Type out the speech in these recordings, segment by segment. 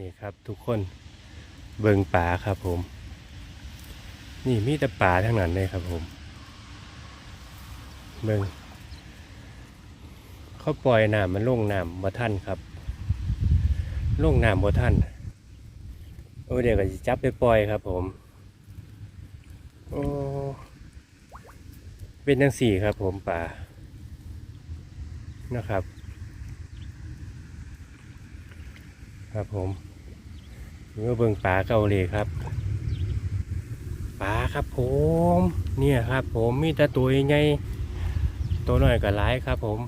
นี่ครับทุกคนเบิงป่าครับผม นี่มีแต่ป่าทั้งนั้นเลยครับผม เบิงเขาปล่อยน้ำมันลงน้ำบ่ท่านครับลงน้ำบ่ท่านโอ้เดี๋ยวก็จะจับไปปล่อยครับผมโอ้เป็นจังสี่ครับผมป่านะครับ ครับผมนี่ก็เบิ่งปลาเกาหลีครับปลาครับผม เนี่ยครับ ผมมีแต่ตัวใหญ่ตัวน้อยก็หลายครับ ผม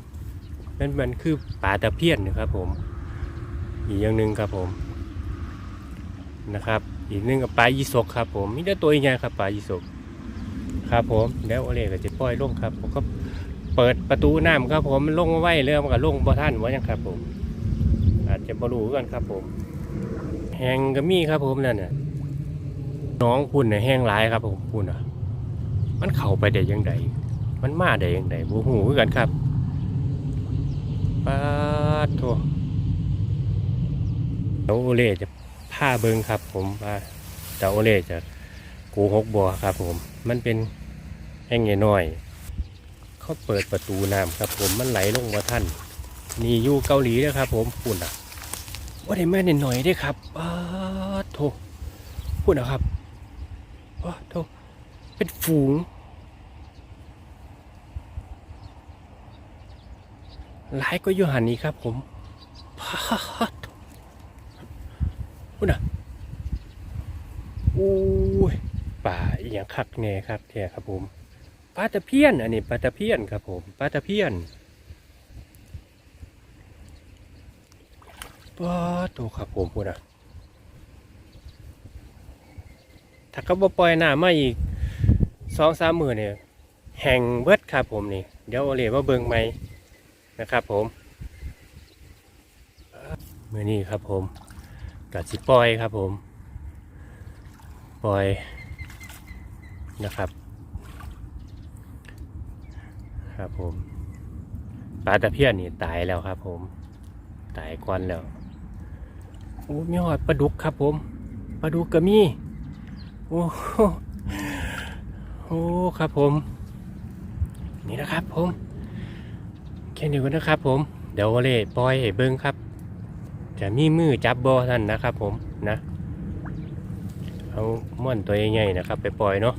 มันมันคือปลาตะเพียนนะครับ ผม อีกอย่างหนึ่งครับผมนะครับ อีกหนึ่งกับปลายีสกครับ ผมมีแต่ตัวใหญ่ครับปลายีสกครับผมแล้วโอเล่ก็จะปล่อยลงครับ ผมก็เปิดประตูน้ำครับ ผมมันลงมาไว้เรือมันก็ลงบ่ท่านว่ายังครับ ผม จะบรูกันครับผมแหงก็มีครับผมนั่นน่ะน้องคุณเนี่ยแห้งหลายครับผมคุณอะ มันเข้าไปได้ยังไงมันมาได้ยังไงบูหูกันครับปาดโถเดี๋ยวโอเล่จะผ้าเบิงครับ ผมว่าเดี๋ยวโอเล่จะกูหกบัวครับ ผม มันเป็นแห้งน้อยเขาเปิดประตูน้ำครับ ผมมันไหลลงมาท่านนี่อยู่เกาหลีนะครับ ผมปุ่นอะ ว่าได้แม่นหน่อยๆได้ครับอ้าโถปุ่นะครับว้าโถเป็นฝูง หลายก็อยู่หันนี้ครับผมพาดโถปุ่นะโอ้ยป่าอหย่างคักแน่ครับแท้ครับผมปลาตะเพียน อันนี้ปลาตะเพียนครับผมปลาตะเพียน ป้าโตครับผมพูดนะถ้าเขาบ่ปล่อยหน้ามาอีกสองสามหมือเนี่ยแห่งเบิดครับผมนี่ เดี๋ยวโอเล่าเบิงใหมนะครับผมเมื่อนี้ครับผมกัดสิปล่อยครับผมปล่อยนะครับ ครับผมปลาตะเพียนนี่ตายแล้วครับผม ตายก่อนแล้ว โอ้มีหอดปลาดุกครับผมปลาดุกก็มีโอ้โหโอ้ครับผม นี่นะครับผมแค่นี้ก็นะครับผม เดี๋ยวเลยปล่อยเบิ้งครับ จะมีมือจับบอท่านนะครับผมนะเอาม่อนตัวใหญ่ๆนะครับ ไปปล่อยเนาะ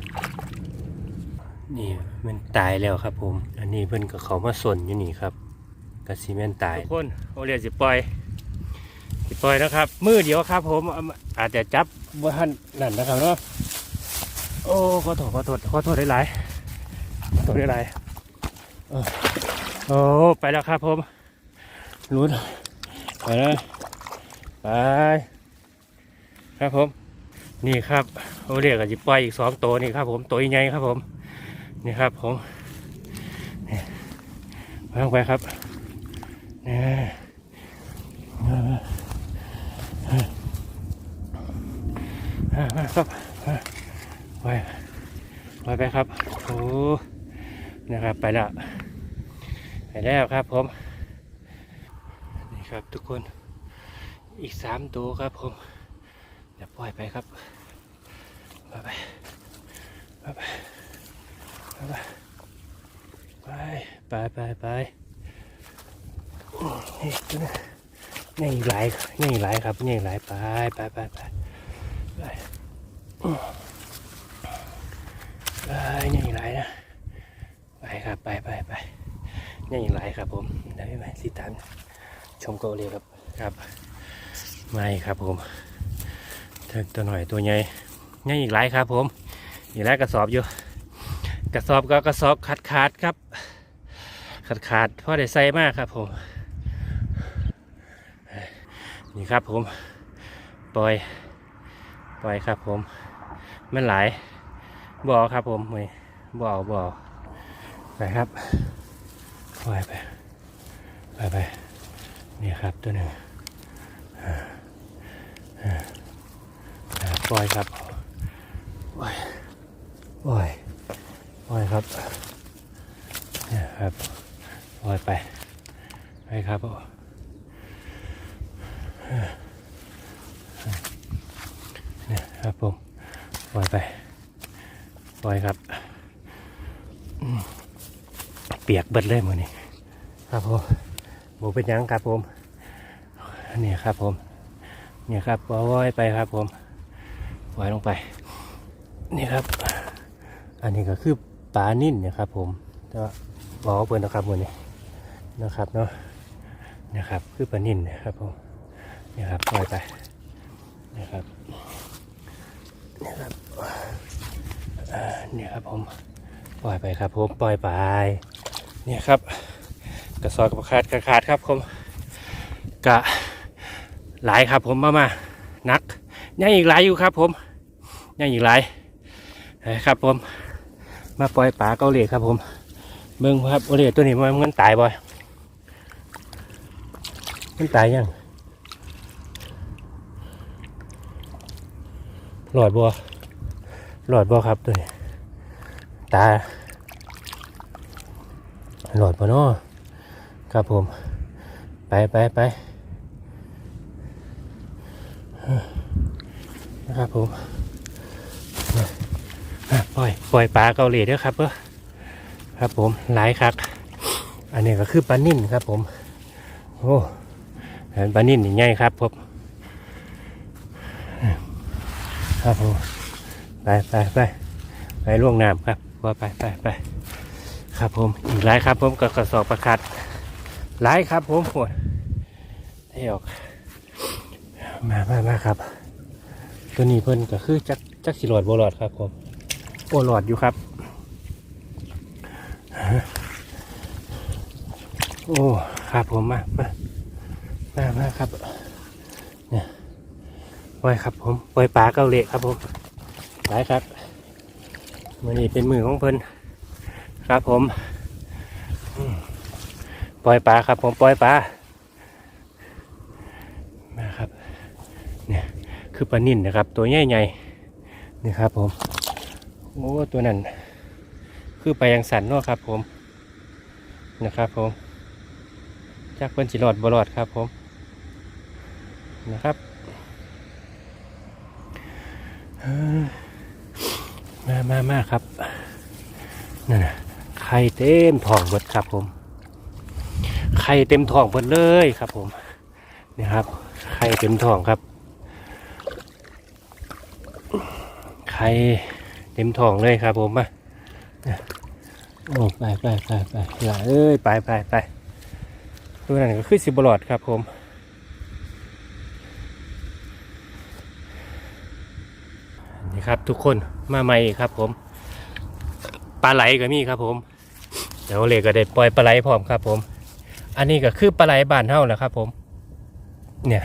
นี่มันตายแล้วครับผม อันนี้เพิ่นกับเขามาสนอยู่นี่ครับกระซีเมนตายทุกคนโอเรียสิปล่อย สิปล่อยนะครับ มือเดียวครับ ผมอาจจะจับว่าท่านนั่นนะครับเนาะโอ้ขอโทษขอโทษขอโทษได้หลายขอโทษได้หลายเออโอ้ไปแล้วครับ ผมรุดไปเลยไปครับผม นี่ครับโอเรียกกับจิปล่อยอีกสองตัวนี่ครับ ผมตัวใหญ่ครับ ผม นี่ครับ ผมวางไปครับนี่ ครับไปไปไปครับโอ้นะครับไปล้วไปแล้วครับผมนี่ครับทุกคนอีกสามตัวครับผมเดี๋ยวปล่อยไปครับไปไปไปไปไปไปไปไปไปนี่นี้นี่หลายนี่หลายครับนี่หลายไปไปไปไปไป ไปนี่หลายนะไปครับไปไปไปนี่หลายครับผมได้ไหมสิตันชมโกเรียครับครับไม่ครับผมตัวหน่อยตัวใหญ่นี่อีกหลายครับ ผมอีกหลายกระสอบอยู่ กระสอบก็กระสอบขาดขาดครับ ขาดขาดเพราะได้ใส่มากครับผมนี่ครับผมปล่อย ปล่อยครับผม มันหลายบ่อครับผมไม่บ่อบ่อไปครับปล่อยไปไปไปนี่ครับตัวหนึ่งอ่าอ่าอ่าปล่อยครับปล่อยปล่อยปล่อยครับเนี่ยครับปล่อยไปไปครับไป ครับผมปล่อยไปปล่อยครับ เปียกเบิดเลยมือนี้ครับผมโบเป็นยังครับผมนี่ครับผมเนี่ยครับปล่อยไปครับผมปล่อยลงไป นี่ครับ อันนี้ก็คือปลานิ่นเนะครับผมแต่ว่าบอกว่าเปิดนะครับมือนี้นะครับเนาะนะครับคือปลานิ่นนะครับผมนี่ครับปล่อยไปนะครับ นี่ครับเนี่ยครับผมปล่อยไปครับผมปล่อยไปเนี่ยครับกระสอบกับขาดกระขาดครับผมกะหลายครับผมมามานักยังอีกหลายอยู่ครับผมยังอีกหลายนะครับผมมาปล่อยปลาเกาหลีครับผมเบิ่งครับโอเลีตัวนี้มันมันตายบ่อยมันตายยัง หลอดบัวหลอดบัวครับตัวนี้ตาหลอดบัวเนาะครับผม ไปไปไปนะครับผมปล่อยปล่อยปลาเกาหลีด้วยครับเพื่อครับผมหลายครับอันนี้ก็คือปลานิ่นครับผมโอ้เห็นปลานิ่นใหญ่ครับผม ครับผมไปไปไปไปล่วงน้ำครับว่าไปไปไปครับผมอีกหลายครับผมกับกระสอบประคัดหลายครับผมปวดเที่ยวมามามาครับ ตัวนี้เพิ่นก็คือจักจักสิหลอดบ่หลอดครับผมโอหลอดอยู่ครับ โอ้ครับผมมามามามาครับ ปล่อยครับผมปล่อยปลาเกาเหลครับผมไปครับมือนี้เป็นมือของเพิ่นครับผมปล่อยปลาครับผมปล่อยปลามาครับเนี่ยคือปลานิ่นนะครับ ตัวใหญ่ๆนี่ครับผมโอ้ตัวนั้น คือไปยังสันเนาะครับผมนะครับผมจากเป็นสิรอดบรอดครับผมนะครับ มามามาครับนั่นนะไข่เต็มท้องเบิดครับผม ไข่เต็มท้องเบิดเลยครับผมนี่ครับ ไข่เต็มท้องครับ ไข่เต็มท้องเลยครับผมมาโอ้ไปไปไปไปหลาเอ้ยไปไปไปตัวนั้นก็คือสิบหลอดครับผมนี่ ครับทุกคนมาใหม่ครับผมปลาไหลก็มีครับผมเดี๋ยวเลก็ได้ปล่อยปลาไหลพร้อมครับ ผม อันนี้ก็คือปลาไหลบ้านเฮาแหละครับ ผม เนี่ย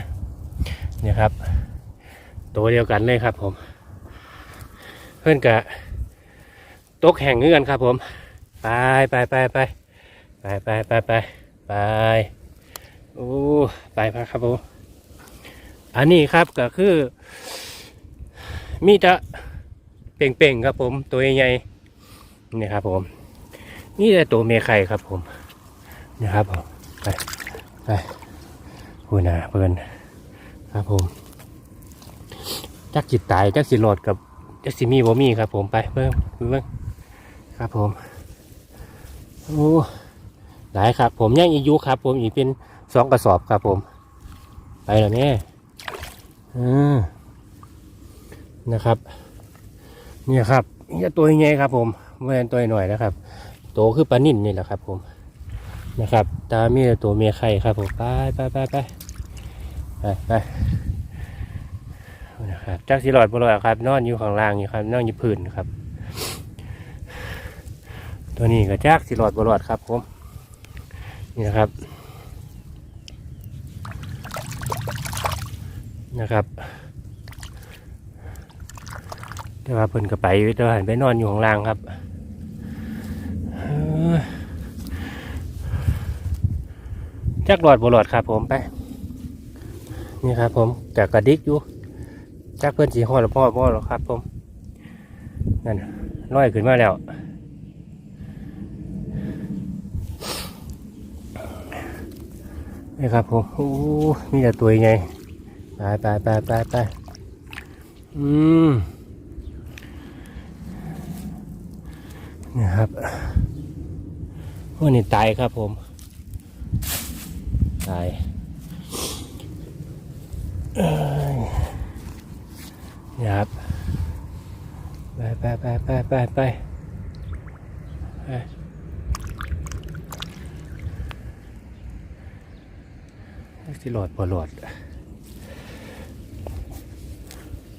เนี่ยครับ ตัวเดียวกันเลยครับผม เพื่อนกะตกแห่งเงื่อนครับ ผม ไปไปไปไปไปไปไปไปไปโอ้ไปครับผมอันนี้ครับก็คือ มีแต่เป่งๆครับผม ตัวใหญ่ๆนี่ครับผมนี่แต่ตัวเมียไข่ครับผมนี่ครับผมไปไปพูนะเพื่อนครับผมจักจิตตายจักสิโหลดกับจักสิมีบ่มีครับผมไปเบิ่งเบิ่งครับผมโอ้หลายครับ ผมยังอียุครับ ผมอีกเป็นสองกระสอบครับผม ไปแล้วเนี่ยอืม นะครับ เนี่ยครับนี่ตัวใหญ่ครับผมไม่ใช่ตัวหน่อยนะครับโตคือปลานิ่นนี่แหละครับ ผมนะครับ ตามีตัวเมียไข่ครับผมไปไปไปไปไปนะครับจักสิหลอดบลอยครับ นอนอยู่ข้างล่างอยู่ครับนอนอยู่พื้นครับ ตัวนี้ก็จักสิหลอดบลอดครับผมนี่นะครับนะครับ แต่ว่าเพิ่นก็ไปแต่ว่าหันไปนอนอยู่ข้างล่างครับจักหลอดบลอดครับผมไป นี่ครับผมจากกระดิกอยู่จักเพื่อนสีหอดหรือพ่อพ่อหรอครับผมนั่นลอยขึ้นมาแล้วนี่ครับผมโอ้มีแต่ตัวใหญ่ไปไปไปไปไปอืม นี่ครับวันนี้ตายครับผม ตายนี่ครับไปไปไปไปไปไปไปสิหลอดพอหลอด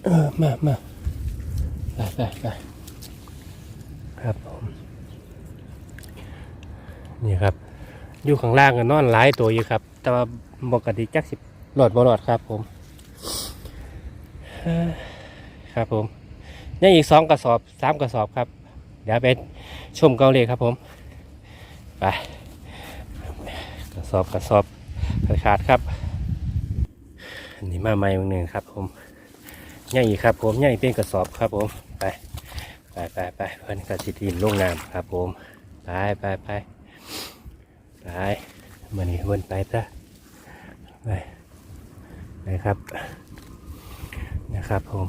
เออมามาไปไปไป ครับผมนี่ครับ อยู่ข้างล่างกันอนหลายตัวอยู่ครับ แต่ว่าปกติจักสิบหลอดบ่หลอดครับผม ครับผมยังอีกสองกระสอบสามกระสอบครับ เดี๋ยวไปชมเกาเลยครับผม ไปกระสอบกระสอบขาดครับนนี้มาใหม่หนึ่งครับผมย่างอีกครับผมย่างอีกเป็นกระสอบครับผมไป ไปไปไปเพื่อนกระสิทีนลงน้ำครับผมไปไปไปไปมานี่เพื่อนไปซะไปไปครับนะครับผม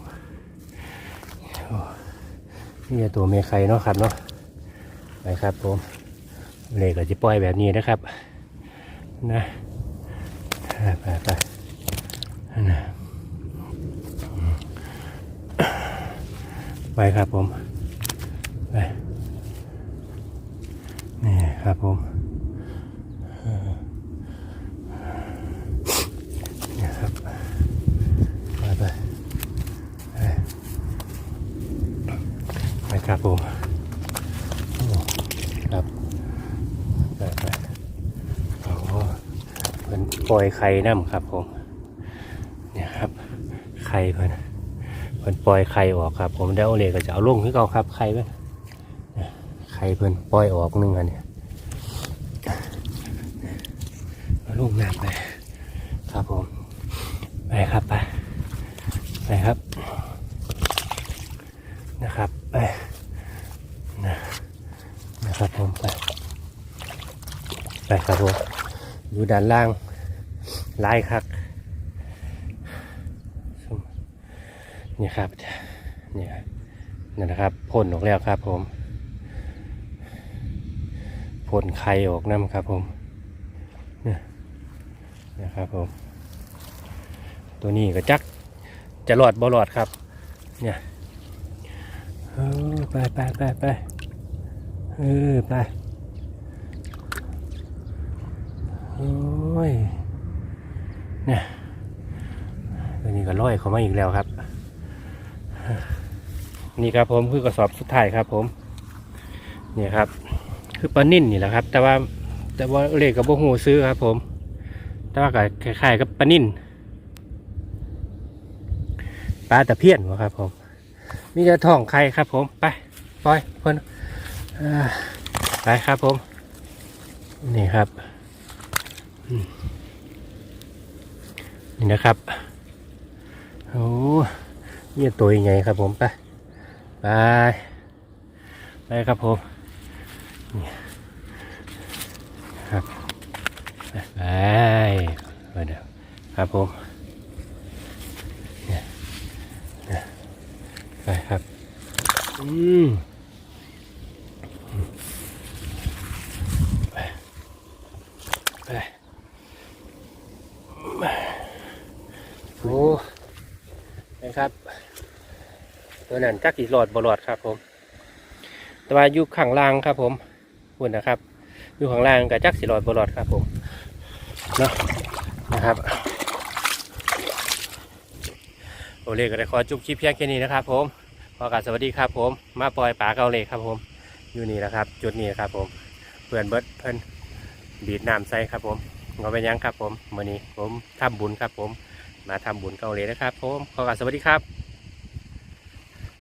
โอ้นี่ตัวเมฆไข่เนาะครับเนาะไปครับผมเลยก็จะปล่อยแบบนี้นะครับ นะไปไปไปนะไปครับผม ไปนี่ครับผมเนี่ครับไปไปไปครับผมครับไปไปโอ้เพิ่นปล่อยไข่น้ำครับผมเนี่ยครับไข่เพิ่นเพิ่นปล่อยไข่ออกครับ ผมเดี๋ยวเอาเลยก็จะเอาลงที่เก่าครับไข่เพิ่น ข่เพิ่นปล่อยออกหนึงอันเนี่ยเอาลงน้ำไปครับผมไปครับไปไปครับนะครับไปนะนะครับผมไปไปครับผมอยู่ด้านล่างลายครับนี่ครับนี่นั่นนะครับพ่นออกแล้วครับผม พ่นไข่ออกน้ำครับผมเนี่ยนะครับผม ตัวนี้ก็จักจะหลอดบ่หลอดครับ เนี่ยไปไปไปไปเออไปโอ้ยเนี่ยตัวนี้ก็ลอยเข้ามาอีกแล้วครับ นี่ครับผมคือกระสอบสุดท้ายครับผม นี่ครับ คือปลานิ่นนี่แหละครับ แต่ว่าแต่ว่าเลขกับโบหูซื้อครับ ผม แต่ว่าก็คล้ายๆกับปลานิ่นปลาตะเพียนวะครับ ผมมีแต่ท้องไข่ครับ ผมไปปล่อยเพิ่นอ่าไปครับผม นี่ครับนี่นะครับโอ้เนี่ยตัวยังไงครับผมไปไปไปครับผม นี่ครับไปไปเดี๋ยวครับผมไปครับอืมไปไปโอ้นะครับตัวนั้นจักกี่หลอดบหลอดครับผมแต่ว่าอยู่ข้างล่างครับผม คุณนะครับอยู่ข้างล่างกับจักสีหลอดบหลอดครับผมเนาะนะครับโอเล่ก็ได้ขอจุบคลิปเพียงแค่นี้นะครับ ผมขอกาสวัสดีครับ ผม มาปล่อยปลาเกาเล่ครับ ผม อยู่นี่นะครับ จุดนี้ครับ ผมเพื่อนเบิร์ดเพื่อนบีดน้ำใส่ครับ ผมก็เป็นยังครับ ผมมื่อนี้ผมทำบุญครับ ผม มาทำบุญเกาเล่นะครับ ผมขอกาสวัสดีครับ